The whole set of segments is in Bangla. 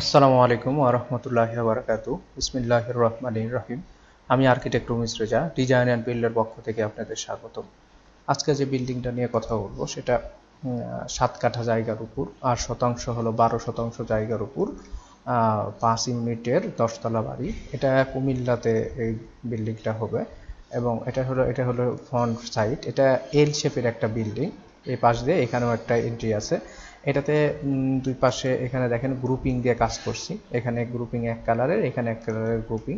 আসসালামু আলাইকুম ওরহমতুল্লাহ বারকাতু বিসমিল্লাহ রহমান রহিম। আমি architect Rumis Reza, design and বিল্ডের পক্ষ থেকে আপনাদের স্বাগত আজকে যে বিল্ডিংটা নিয়ে কথা বলব, সেটা সাত কাঠা জায়গার উপর আর শতাংশ হলো বারো শতাংশ জায়গার উপর পাঁচ ইউনিটের দশতলা বাড়ি। এটা কুমিল্লাতে এই বিল্ডিংটা হবে এবং এটা হলো এটা হলো ফ্রন্ট সাইড এটা এল শেপের একটা বিল্ডিং। এই পাশ দিয়ে এখানেও একটা এন্ট্রি আছে। এটাতে দুই পাশে এখানে দেখেন গ্রুপিং দিয়ে কাজ করছি। এখানে গ্রুপিং এক কালারের এখানে এক কালারের গ্রুপিং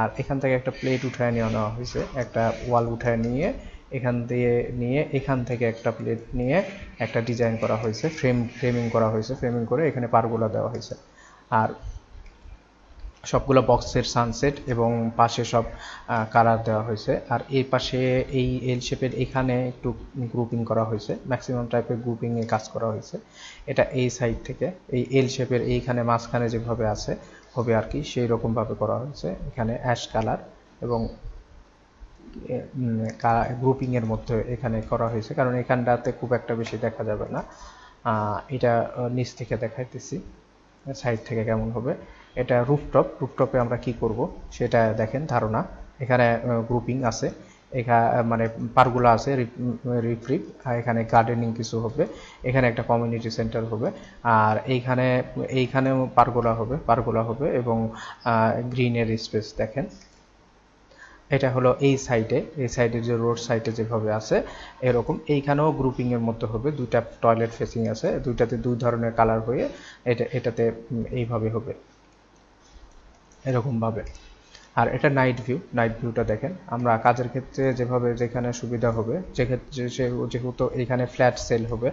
আর এখান থেকে একটা প্লেট উঠায় নিয়ে নেওয়া হয়েছে। একটা ওয়াল উঠায় নিয়ে, এখান দিয়ে নিয়ে, এখান থেকে একটা প্লেট নিয়ে একটা ডিজাইন করা হয়েছে। ফ্রেম ফ্রেমিং করা হয়েছে। ফ্রেমিং করে এখানে পারগুলা দেওয়া হয়েছে। আর সবগুলো বক্সের সানসেট এবং পাশে সব কালার দেওয়া হয়েছে। আর এই পাশে এই এল শেপের এখানে একটু গ্রুপিং করা হয়েছে। ম্যাক্সিমাম টাইপের গ্রুপিং এ কাজ করা হয়েছে। এটা এই সাইড থেকে, এই এল শেপের এইখানে মাঝখানে যেভাবে আছে, হবে আর কি, সেই রকম ভাবে করা হয়েছে। এখানে অ্যাশ কালার এবং গ্রুপিং এর মধ্যে এখানে করা হয়েছে। কারণ এখানটাতে খুব একটা বেশি দেখা যাবে না। এটা নিচ থেকে দেখাইতেছি সাইড থেকে কেমন হবে। এটা রুফটপ রুফটপে আমরা কি করব? সেটা দেখেন, ধারণা। এখানে গ্রুপিং আছে। এখানে মানে পারগুলো আছে রিফ্রিপ আর এখানে গার্ডেনিং কিছু হবে। এখানে একটা কমিউনিটি সেন্টার হবে। আর এইখানে, এইখানেও পারগোলা হবে পারগোলা হবে এবং গ্রিনের স্পেস দেখেন। এটা হলো এই সাইডে এই সাইডে যে রোড সাইডে যেভাবে আছে, এরকম। এইখানেও গ্রুপিংয়ের মধ্যে হবে। দুইটা টয়লেট ফেসিং আছে। দুইটাতে দুই ধরনের কালার হয়ে এটা, এটাতে এইভাবে হবে। এরকম ভাবে আর এটা নাইট ভিউ নাইট ভিউটা দেখেন। আমরা কাজের ক্ষেত্রে যেভাবে যেখানে সুবিধা হবে, যেক্ষেত্রে সে- যেহেতু এখানে ফ্ল্যাট সেল হবে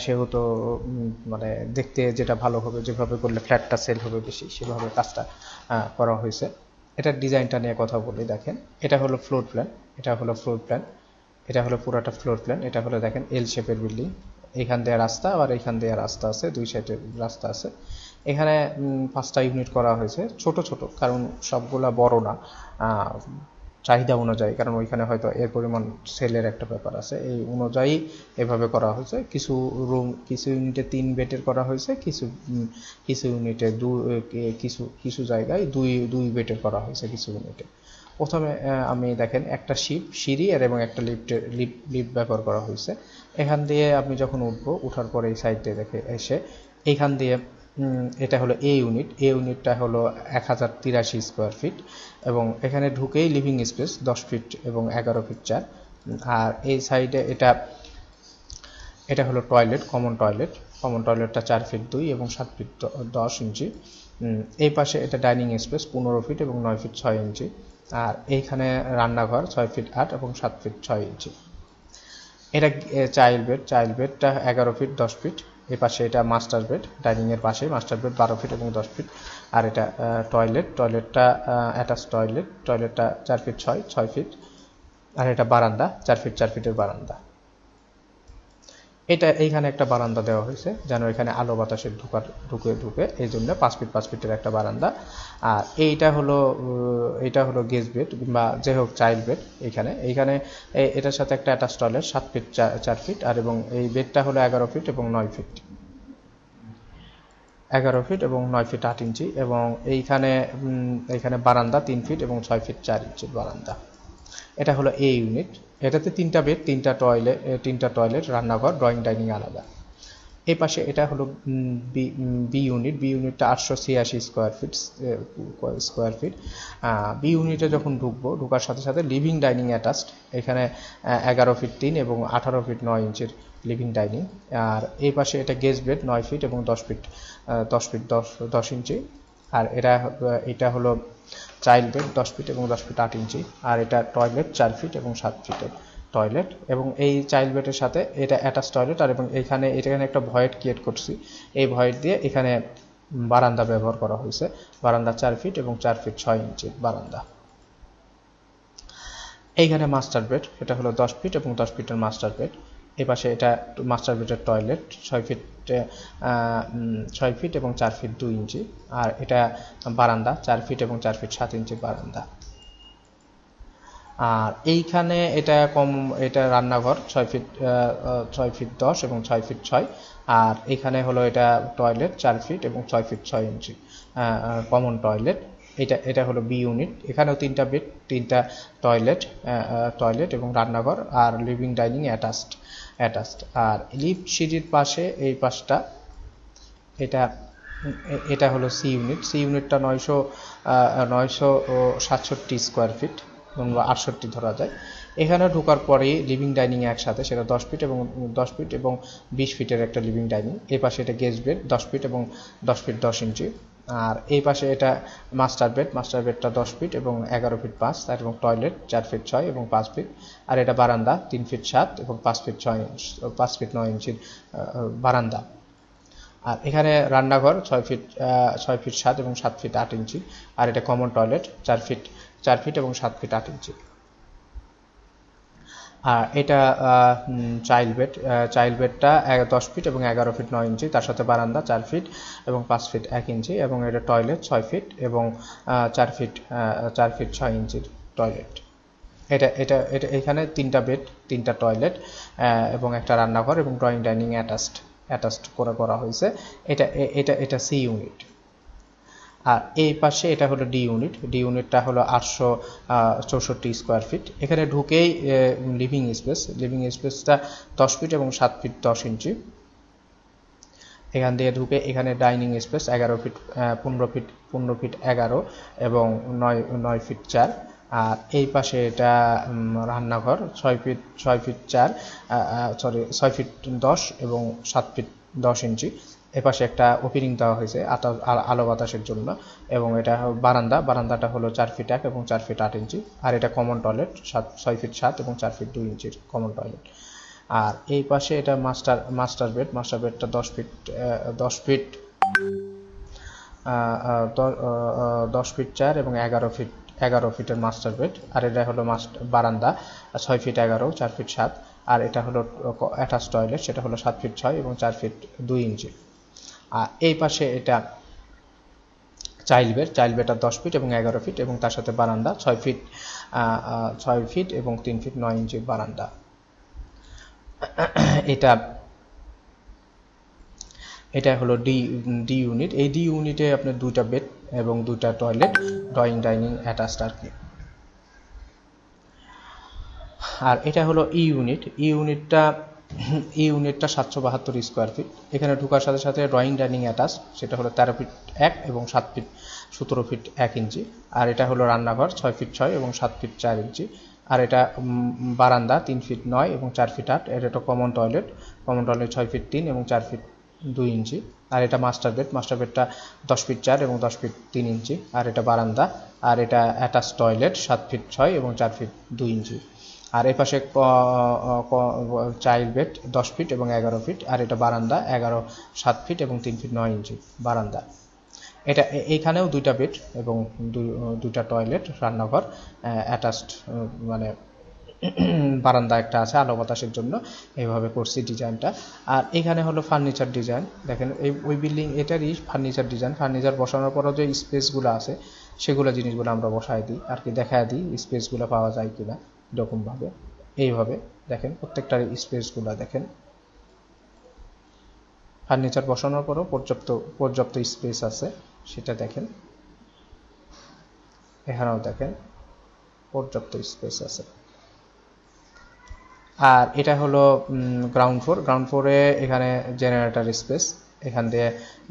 সেহেতু মানে দেখতে যেটা ভালো হবে, যেভাবে করলে ফ্ল্যাটটা সেল হবে বেশি, সেভাবে কাজটা করা হয়েছে। এটার ডিজাইনটা নিয়ে কথা বলি, দেখেন। এটা হলো ফ্লোর প্ল্যান এটা হলো ফ্লোর প্ল্যান এটা হলো পুরোটা ফ্লোর প্ল্যান এটা হলো দেখেন এল শেপের বিল্ডিং এখান দিয়ে রাস্তা, আবার এখান দিয়ে রাস্তা আছে, দুই সাইডে রাস্তা আছে। এখানে পাঁচটা ইউনিট করা হয়েছে। ছোট ছোট, কারণ সবগুলা বড় না। চাহিদা অনুযায়ী, কারণ ওইখানে হয়তো এর পরিমাণ সেলের একটা ব্যাপার আছে। এই অনুযায়ী এভাবে করা হয়েছে। কিছু রুম কিছু ইউনিটে তিন বেডের করা হয়েছে, কিছু কিছু ইউনিটে দু কিছু কিছু জায়গায় দুই দুই বেডের করা হয়েছে কিছু ইউনিটে প্রথমে আমি দেখেন একটা শিপ সিঁড়ি আর এবং একটা লিফটের লিফট লিফট ব্যবহার করা হয়েছে। এখান দিয়ে আপনি যখন উঠবো, উঠার পরে এই সাইড দিয়ে দেখে এসে, এখান দিয়ে এটা হলো এ ইউনিট এ ইউনিটটা হলো এক হাজার তিরাশি স্কোয়ার ফিট এবং এখানে ঢুকেই লিভিং স্পেস দশ ফিট এবং এগারো ফিট চার। আর এই সাইডে এটা এটা হলো টয়লেট কমন টয়লেট কমন টয়লেটটা চার ফিট দুই এবং সাত ফিট দশ ইঞ্চি। এই পাশে এটা ডাইনিং স্পেস পনেরো ফিট এবং নয় ফিট ছয় ইঞ্চি। আর এইখানে রান্নাঘর ছয় ফিট আট এবং সাত ফিট ছয় ইঞ্চি। এটা চাইল্ড বেড চাইল্ড বেডটা এগারো ফিট দশ ফিট এই পাশে এটা মাস্টার বেড ডাইনিংয়ের পাশে মাস্টার বেড বারো ফিট এবং দশ ফিট আর এটা টয়লেট টয়লেটটা অ্যাটাচ টয়লেট টয়লেটটা চার ফিট ছয় ছয় ফিট আর এটা বারান্দা, চার ফিট চার ফিটের বারান্দা। এটা এইখানে একটা বারান্দা দেওয়া হয়েছে, যেন এখানে আলো বাতাসের ঢুকার ঢুকে ঢুকে, এই জন্য পাঁচ ফিট, পাঁচ ফিটের একটা বারান্দা। আর এইটা হলো এইটা হলো গেস্ট বেড বা যে হোক চাইল্ড বেড এইখানে এইখানে এটার সাথে একটা অ্যাটাচ টয়লেট সাত ফিট চার ফিট, আর এবং এই বেডটা হলো এগারো ফিট এবং নয় ফিট। এগারো ফিট এবং নয় ফিট আট ইঞ্চি এবং এইখানে এইখানে বারান্দা তিন ফিট এবং ছয় ফিট চার ইঞ্চির বারান্দা। এটা হলো এ ইউনিট এটাতে তিনটা বেড তিনটা টয়লেট তিনটা টয়লেট রান্নাঘর ড্রয়িং ডাইনিং আলাদা। এই পাশে এটা হলো বি বি ইউনিট বি ইউনিটটা আটশো ছিয়াশি square feet square feet B ইউনিটে যখন ঢুকবো, ঢোকার সাথে সাথে লিভিং ডাইনিং অ্যাটাচড এখানে এগারো ফিট তিন এবং আঠারো ফিট নয় ইঞ্চির লিভিং ডাইনিং আর এই পাশে এটা গেস্ট বেড নয় ফিট এবং দশ ফিট দশ ফিট দশ দশ ইঞ্চি। আর এটা এটা হলো চাইল্ড বেড দশ ফিট এবং দশ ফিট আট ইঞ্চি। আর এটা টয়লেট চার ফিট এবং সাত ফিটের টয়লেট। এবং এই চাইল্ড বেডের সাথে এটা অ্যাটাচ টয়লেট। আর এবং এখানে এখানে একটা ভয়েড ক্রিয়েট করছি। এই ভয়েড দিয়ে এখানে বারান্দা ব্যবহার করা হয়েছে। বারান্দা চার ফিট এবং চার ফিট ছয় ইঞ্চির বারান্দা। এইখানে মাস্টার বেড। এটা হলো দশ ফিট এবং দশ ফিটের মাস্টার বেড। এই পাশে এটা মাস্টার বেডের টয়লেট, ছয় ফিট ছয় ফিট এবং চার ফিট দুই ইঞ্চি। আর এটা বারান্দা, চার ফিট এবং চার ফিট সাত ইঞ্চি বারান্দা। আর এইখানে এটা কম, এটা রান্নাঘর, ছয় ফিট ছয় ফিট দশ এবং ছয় ফিট ছয়। আর এখানে হলো এটা টয়লেট, চার ফিট এবং ছয় ফিট ছয় ইঞ্চি। Common toilet. এটা এটা হলো বি ইউনিট। এখানেও তিনটা বেড, তিনটা টয়লেট টয়লেট এবং রান্নাঘর আর লিভিং ডাইনিং অ্যাটাচড। অ্যাটাচড আর লিফট সিঁড়ির পাশে এই পাশটা, এটা এটা হলো সি ইউনিট সি ইউনিটটা নয়শো নয়শো সাতষট্টি স্কোয়ার ফিট আটষট্টি ধরা যায়। এখানে ঢোকার পরেই লিভিং ডাইনিং একসাথে, সেটা দশ ফিট এবং দশ ফিট এবং বিশ ফিটের একটা লিভিং ডাইনিং এই পাশে এটা গেস্ট বেড দশ ফিট এবং দশ ফিট দশ ইঞ্চি আর এই পাশে এটা মাস্টার বেড মাস্টার বেডটা দশ ফিট এবং এগারো ফিট পাঁচ, তার এবং টয়লেট চার ফিট ছয় এবং পাঁচ ফিট আর এটা বারান্দা, তিন ফিট সাত এবং পাঁচ ফিট ছয় ইঞ্চ পাঁচ ফিট নয় ইঞ্চির বারান্দা। আর এখানে রান্নাঘর ছয় ফিট ছয় ফিট সাত এবং সাত ফিট আট ইঞ্চি আর এটা কমন টয়লেট চার ফিট চার ফিট এবং সাত ফিট আট ইঞ্চি আর এটা চাইল্ড বেড চাইল্ড বেডটা দশ ফিট এবং এগারো ফিট নয় ইঞ্চি তার সাথে বারান্দা চার ফিট এবং পাঁচ ফিট এক ইঞ্চি এবং এটা টয়লেট ছয় ফিট এবং চার ফিট চার ফিট ছয় ইঞ্চির টয়লেট এটা এটা এটা এখানে তিনটা বেড তিনটা টয়লেট এবং একটা রান্নাঘর এবং ড্রয়িং ডাইনিং অ্যাটাচড অ্যাটাচড করে করা হয়েছে। এটা এটা এটা সি ইউনিট আর এই পাশে এটা হলো ডি ইউনিট ডি ইউনিটটা হলো আটশো চৌষট্টি স্কোয়ার ফিট এখানে ঢুকেই লিভিং স্পেস লিভিং স্পেসটা দশ ফিট এবং সাত ফিট দশ ইঞ্চি। এখান দিয়ে ঢুকে এখানে ডাইনিং স্পেস এগারো ফিট পনেরো ফিট পনেরো ফিট এগারো এবং নয় নয় ফিট চার। আর এই পাশে এটা রান্নাঘর, ছয় ফিট ছয় ফিট চার সরি ছয় ফিট দশ এবং সাত ফিট দশ ইঞ্চি। এ পাশে একটা ওপেনিং দেওয়া হয়েছে, আতা- আলো বাতাসের জন্য। এবং এটা বারান্দা। বারান্দাটা হলো চার ফিট এক এবং চার ফিট আট ইঞ্চি আর এটা কমন টয়লেট সাত ছয় ফিট সাত এবং চার ফিট দুই ইঞ্চির কমন টয়লেট আর এই পাশে এটা মাস্টার মাস্টার বেড মাস্টার বেডটা দশ ফিট দশ ফিট দশ ফিট চার এবং এগারো ফিট এগারো ফিটের মাস্টার বেড আর এটা হলো মাস্টার বারান্দা। ছয় ফিট এগারো, চার ফিট সাত। আর এটা হলো অ্যাটাচ টয়লেট সেটা হলো সাত ফিট ছয় এবং চার ফিট দুই ইঞ্চি এই পাশে এটা চাইল্ড বেড, চাইল্ড বেডটা দশ ফিট এবং এগারো ফিট এবং তার সাথে বারান্দা, ছয় ফিট ছয় ফিট এবং তিন ফিট নয় ইঞ্চির বারান্দা। এটা এটা হলো ডি ডি ইউনিট। এই ডি ইউনিটে আপনার দুইটা বেড এবং দুইটা টয়লেট, ড্রয়িং, ডাইনিং, অ্যাটাচড আর কি। আর এটা হলো ই ইউনিট। ই ইউনিটটা ই ইউনিটটা সাতশো বাহাত্তর স্কোয়ার ফিট এখানে ঢোকার সাথে সাথে ড্রয়িং ডাইনিং অ্যাটাচ সেটা হলো তেরো ফিট এক এবং সাত ফিট সতেরো ফিট এক ইঞ্চি। আর এটা হলো রান্নাঘর, ছয় ফিট ছয় এবং সাত ফিট চার ইঞ্চি। আর এটা বারান্দা, তিন ফিট নয় এবং চার ফিট আট। এটা কমন টয়লেট কমন টয়লেট ছয় ফিট তিন এবং চার ফিট দুই ইঞ্চি। আর এটা মাস্টার বেড মাস্টার বেডটা দশ ফিট চার এবং দশ ফিট তিন ইঞ্চি। আর এটা বারান্দা। আর এটা অ্যাটাচ টয়লেট সাত ফিট ছয় এবং চার ফিট দুই ইঞ্চি। আর এই পাশে চাইল্ড বেড দশ ফিট এবং এগারো ফিট। আর এটা বারান্দা, এগারো, সাত ফিট এবং তিন ফিট নয় ইঞ্চি বারান্দা। এটা এইখানেও দুইটা বেড এবং দুইটা টয়লেট, রান্নাঘর অ্যাটাচড মানে বারান্দা একটা আছে আলো বাতাসের জন্য। এইভাবে করছি ডিজাইনটা। আর এখানে হলো ফার্নিচার ডিজাইন। দেখেন, এই, ওই বিল্ডিং, এটারই ফার্নিচার ডিজাইন। ফার্নিচার বসানোর পরও যে স্পেসগুলো আছে, সেগুলো জিনিসগুলো আমরা বসায় দিই। আর কি দেখায় দিই স্পেসগুলো পাওয়া যায় কিনা। এরকমভাবে এইভাবে দেখেন প্রত্যেকটার স্পেসগুলো দেখেন। ফার্নিচার বসানোর পরও পর্যাপ্ত পর্যাপ্ত স্পেস আছে, সেটা দেখেন। এখানেও দেখেন, পর্যাপ্ত স্পেস আছে। আর এটা হলো গ্রাউন্ড ফ্লোর গ্রাউন্ড ফ্লোরে এখানে জেনারেটর স্পেস এখান দিয়ে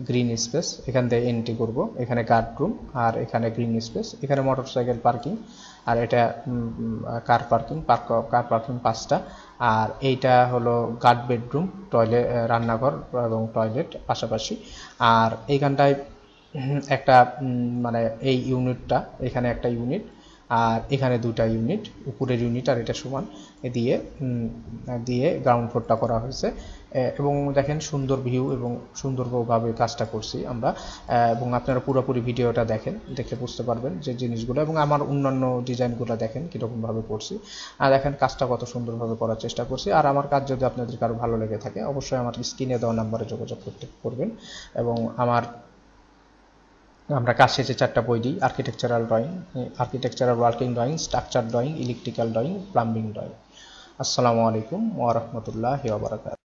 গ্রিন স্পেস এখান দিয়ে এন্ট্রি করব। এখানে গার্ড রুম আর এখানে গ্রিন স্পেস এখানে মোটরসাইকেল পার্কিং আর এটা কার পার্কিং কার পার্কিং পাঁচটা। আর এইটা হলো গার্ড বেডরুম টয়লেট রান্নাঘর এবং টয়লেট পাশাপাশি। আর এইখানটায় একটা মানে এই ইউনিটটা এখানে একটা ইউনিট আর এখানে দুটা ইউনিট উপরের ইউনিট আর এটা সমান দিয়ে দিয়ে গ্রাউন্ড ফ্লোরটা করা হয়েছে। এবং দেখেন সুন্দর ভিউ এবং সুন্দরভাবে কাজটা করছি আমরা। এবং আপনারা পুরোপুরি ভিডিওটা দেখেন, দেখে বুঝতে পারবেন যে জিনিসগুলো এবং আমার অন্যান্য ডিজাইনগুলো দেখেন কীরকমভাবে করছি। আর দেখেন কাজটা কত সুন্দরভাবে করার চেষ্টা করছি। আর আমার কাজ যদি আপনাদের কারও ভালো লেগে থাকে, অবশ্যই আমার স্ক্রিনে দেওয়া নাম্বারে যোগাযোগ করতে করবেন। এবং আমার আমরা কাজ শেষে চারটা বই দিই architectural drawing architectural working drawing structure drawing electrical drawing plumbing drawing আসসালামু আলাইকুম ওয়া বারাকাতুহু।